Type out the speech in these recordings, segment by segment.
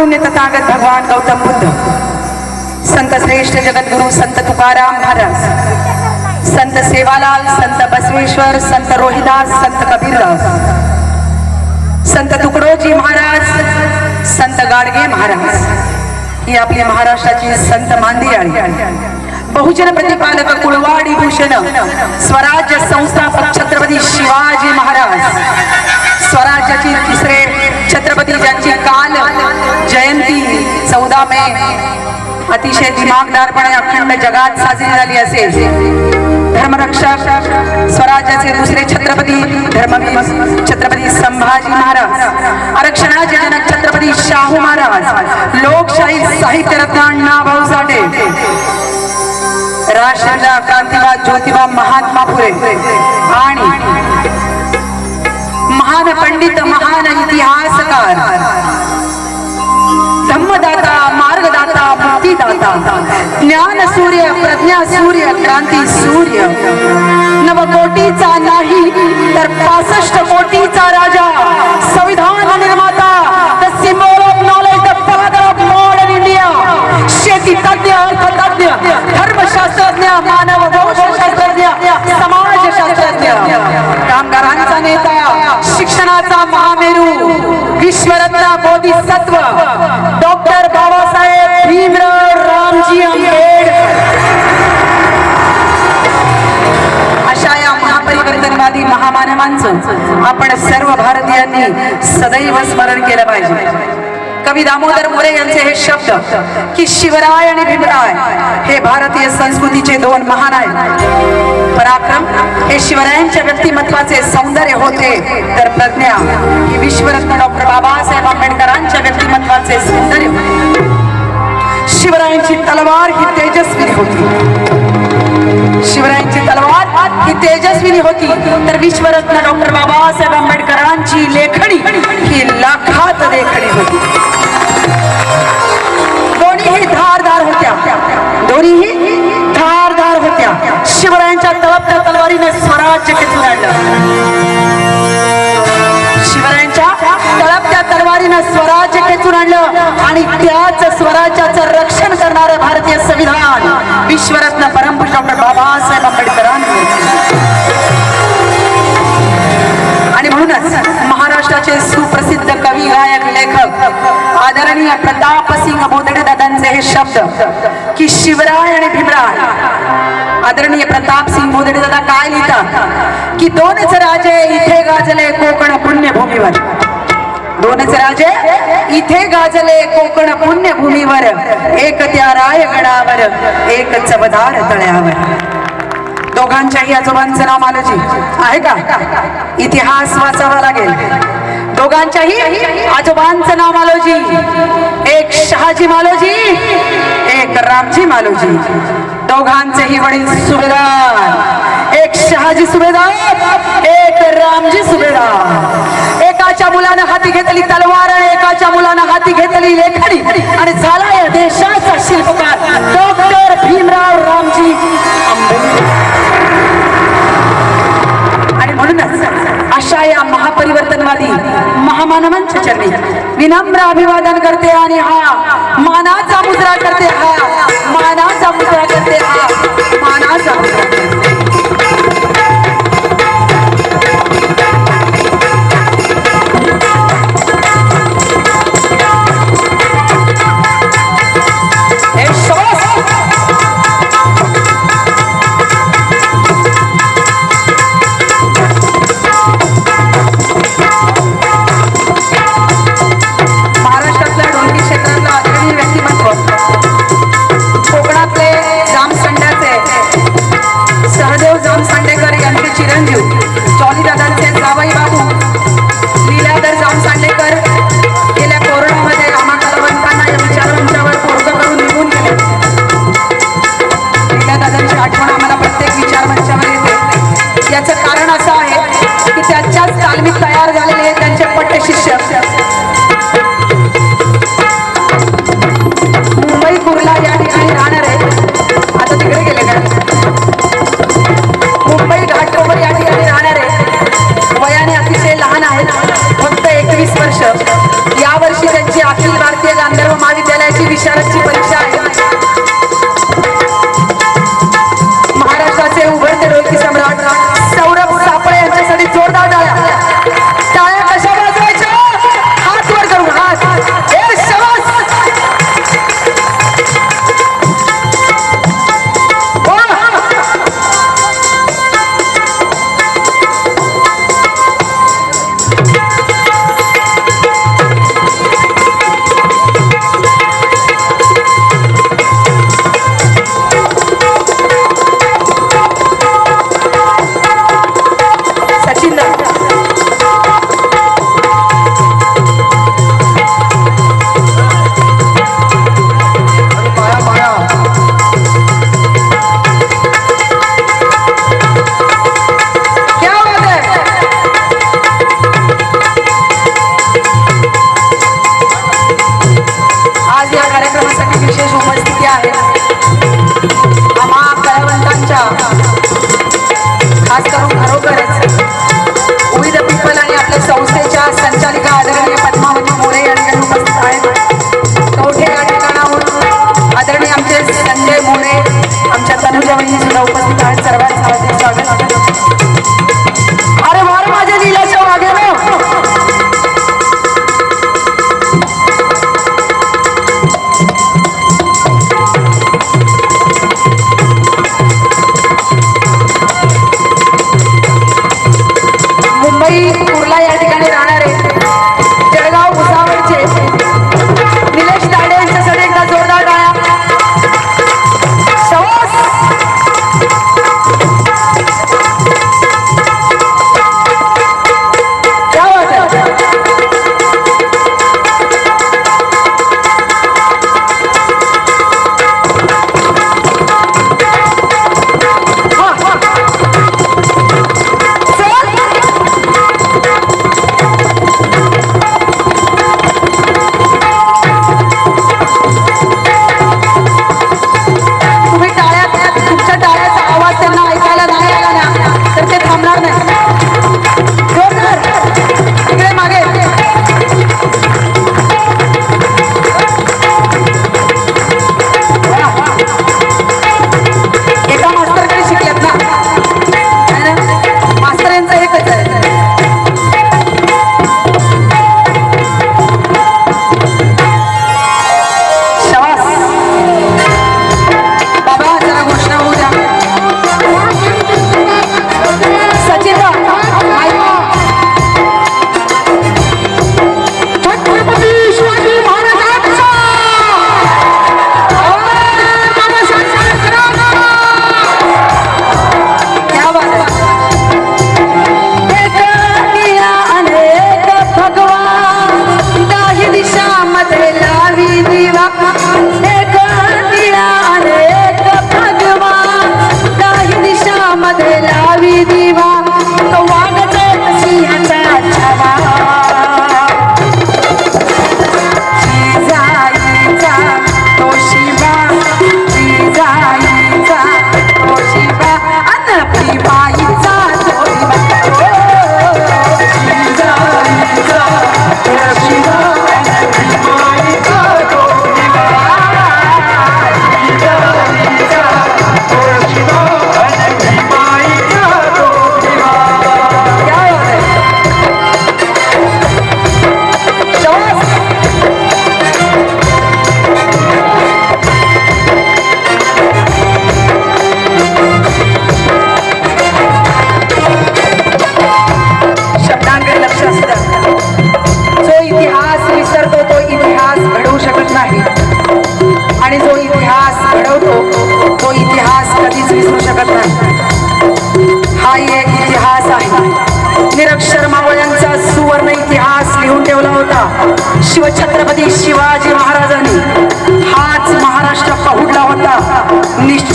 महाकारुण्य तथागत भगवान गौतम बुद्ध संत श्रेष्ठ जगद्गुरु संत तुकाराम महाराज संत सेवालाल संत बसवेश्वर संत रोहिदास संत कबीरदास संत तुकडोजी महाराज संत गाडगे महाराज ही आपली महाराष्ट्राची संत मांदियाळी बहुजन प्रतिपालक कुळवाडी भूषण स्वराज्य संस्थापक छत्रपती शिवाजी महाराज स्वराज्याची तिसरे छत्रपती ज्यांची काल जयंती चौदा मे अतिशय दिमागदारपणे अखंड जगात साजरी झाली असेल. धर्मरक्षक स्वराज्याचे दुसरे छत्रपती धर्मवीर छत्रपती संभाजी महाराज आरक्षणाचे जनक छत्रपती शाहू महाराज लोकशाही साहित्यरत्न अण्णा भाऊ साठे राष्ट्रपिता क्रांतिबा ज्योतिबा महात्मा फुले आणि महान पंडित महान इतिहास ज्ञान सूर्य प्रज्ञा सूर्य क्रांती सूर्य. नवकोटीचा नाही तर पासष्ट कोटीचा राजा संविधान निर्माता the symbol of knowledge the father of modern India शेती तज्ञ अर्थतज्ञ धर्मशास्त्रज्ञ मानव शास्त्रज्ञ समाजशास्त्रज्ञ. कामगारांचा नेता शिक्षणाचा महामेरू विश्वरत्न बोधिसत्व डॉक्टर महामानवांचं आपण सर्व भारतीयांनी सदैव स्मरण केलं पाहिजे. कवी दामोदर मोरे यांचे हे शब्द की शिवराय आणि भीमराय हे भारतीय संस्कृतीचे दोन महान आहेत. पराक्रम हे शिवरायांच्या व्यक्तिमत्वाचे सौंदर्य होते. तर प्रज्ञा ही विश्वरत्न डॉक्टर बाबासाहेब आंबेडकरांच्या व्यक्तिमत्वाचे सौंदर्य होते. शिवरायांची तलवार ही तेजस्वी होती. शिवरायांची तलवार ही तेजस्विनी होती. तर विश्वरत्न डॉक्टर बाबासाहेब आंबेडकरांची लेखणी ही लाखात लेखणी होती. दोन्हीही धारधार होत्या. दोन्हीही धारधार होत्या. शिवरायांच्या तळपत्या तलवारीने स्वराज्य किती आणलं. शिवरायांच्या तळपत्या तलवारीनं स्वराज्य खेचून आणलं आणि त्याच स्वराज्याचं रक्षण करणारं भारतीय संविधान. विश्वरत्न परमपुरुष डॉक्टर बाबासाहेब आंबेडकरांनी. आणि म्हणूनच महाराष्ट्राचे सुप्रसिद्ध कवी गायक लेखक आदरणीय प्रताप सिंग बोदडे दादांचे हे शब्द की शिवराय आणि भीमराय आदरणीय प्रताप सिंग बोदडे दादा काय लिहितात की दोनच राजे इथे गाजले कोकण पुण्यभूमीवर. दोनच राजे इथे गाजले कोकण पुण्यभूमीवर. एक त्या रायगडावर एक चवदार तळ्यावर. दोघांच्याही आजोबांचं नाव मालोजी. आहे का? इतिहास वाचावा लागेल. दोघांच्याही आजोबांचं नाव मालोजी. एक शहाजी मालोजी एक रामजी मालोजी. दोघांचेही वडील सुभेदार. एक शहाजी सुभेदार एक रामजी सुभेदार. एकाच्या मुलानं हाती घेतली तलवार आणि एकाच्या मुलानं हाती घेतली लेखणी आणि झाला या देशाचा शिल्पकार डॉक्टर भीमराव रामजी आणि म्हणूनच अशा या महापरिवर्तनवादी महामानवांच्या चरणी विनम्र अभिवादन करते आणि हा मानाचा मुद्रा करते हा मानाचा मुद्रा करते हा.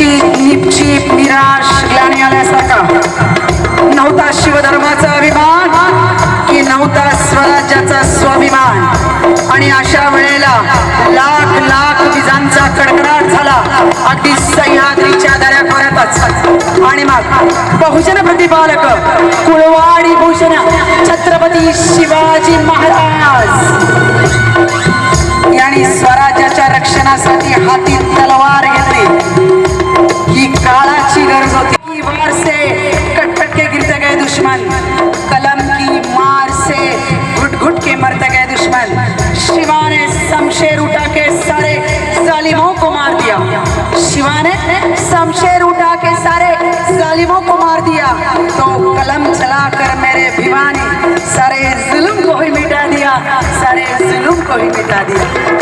होता निश्चित निश्चित निराश ग्लानी आल्यासारखा नव्हता शिवधर्माचा अभिमान की नव्हता स्वराज्याचा स्वाभिमान. आणि अशा वेळेला लाख लाख विजांचा कडकडाट झाला. अगदी सह्याद्रीच्या दऱ्याखोऱ्यातच आणि मग बहुजन प्रतिपालक कुळवाडी भूषण छत्रपती शिवाजी महाराज. यांनी स्वराज्याच्या रक्षणासाठी हाती तलवार शिवा ने शमशेर उठा के सारे जालिमों को मार दिया। शिवा ने शमशेर उठा के सारे जालिमों को मार दिया। तो कलम चलाकर मेरे भिवानी सारे जुल्म को ही मिटा दिया सारे जुल्म को ही मिटा दिया।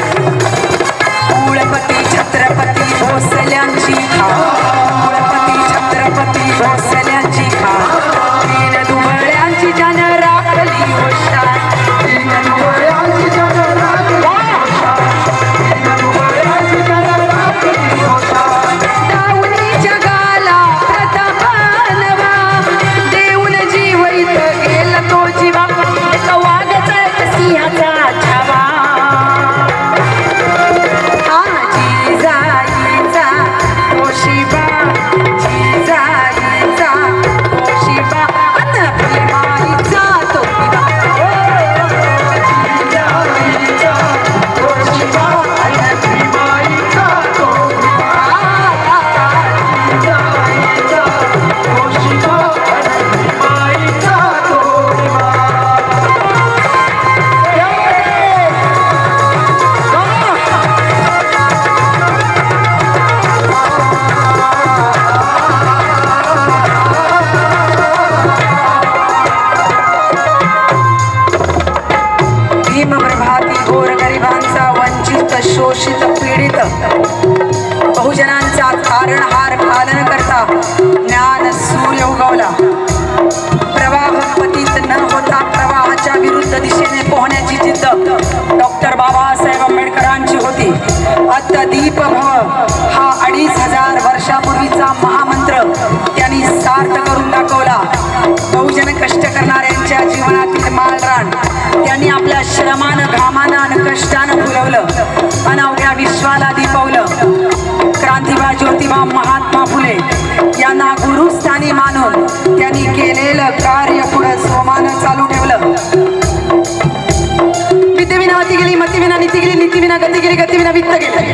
गती वित्त घेतले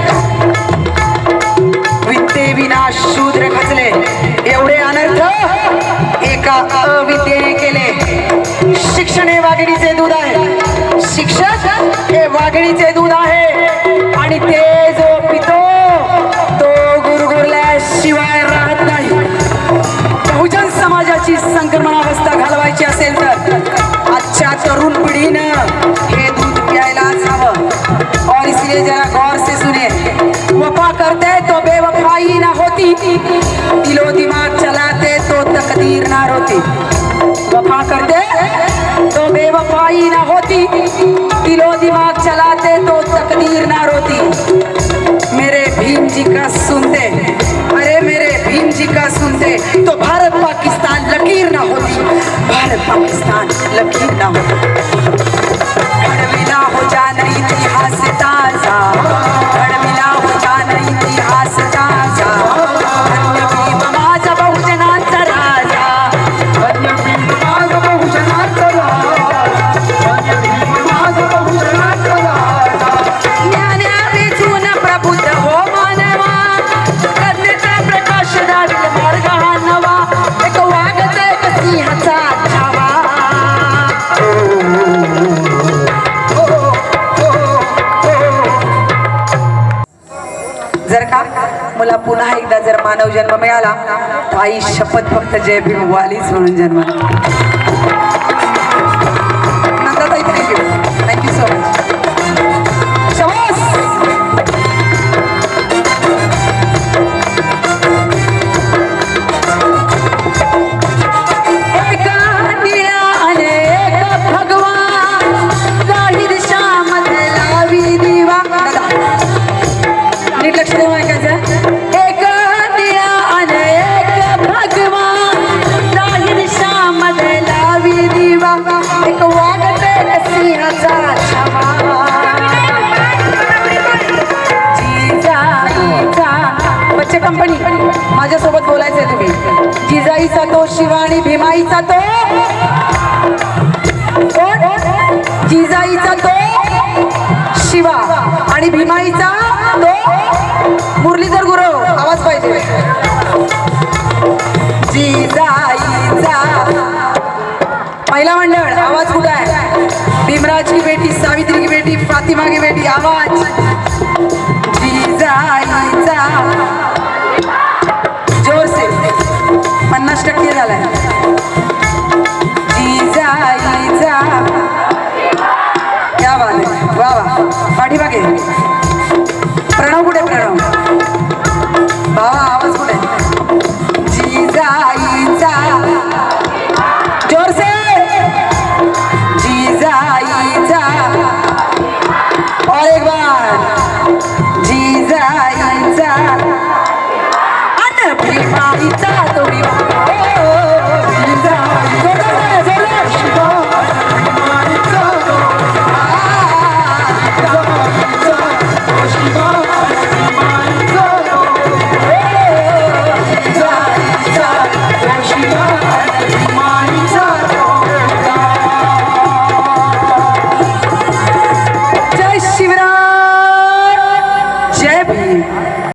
वित्ते विना शूद्र खचले. एवढे अनर्थ एका अविद्येने केले. शिक्षण हे वाघिणीचे दूध आहे. शिक्षक हे वाघिणीचे दूध आहे. आणि ते जो होती दिलो दिमाग चलाते तो तकदीर ना रोती। मेरे भीम जी का सुनते। अरे मेरे भीम जी का सुनते। तो भारत पाकिस्तान लकीर ना होती। भारत पाकिस्तान लकीर ना होती। मानव जन्म मिळाला. ताई आई शपथ फक्त जय भीम वालीच म्हणून जन्म शिवा आणि भीमाईचा तो. जिजाईचा तो. शिवा आणि भीमाईचा तो. मुरलीधर गुरु आवाज पाहिजे. जिजाईचा. पहिला मंडळ आवाज कुठं आहे? भीमराज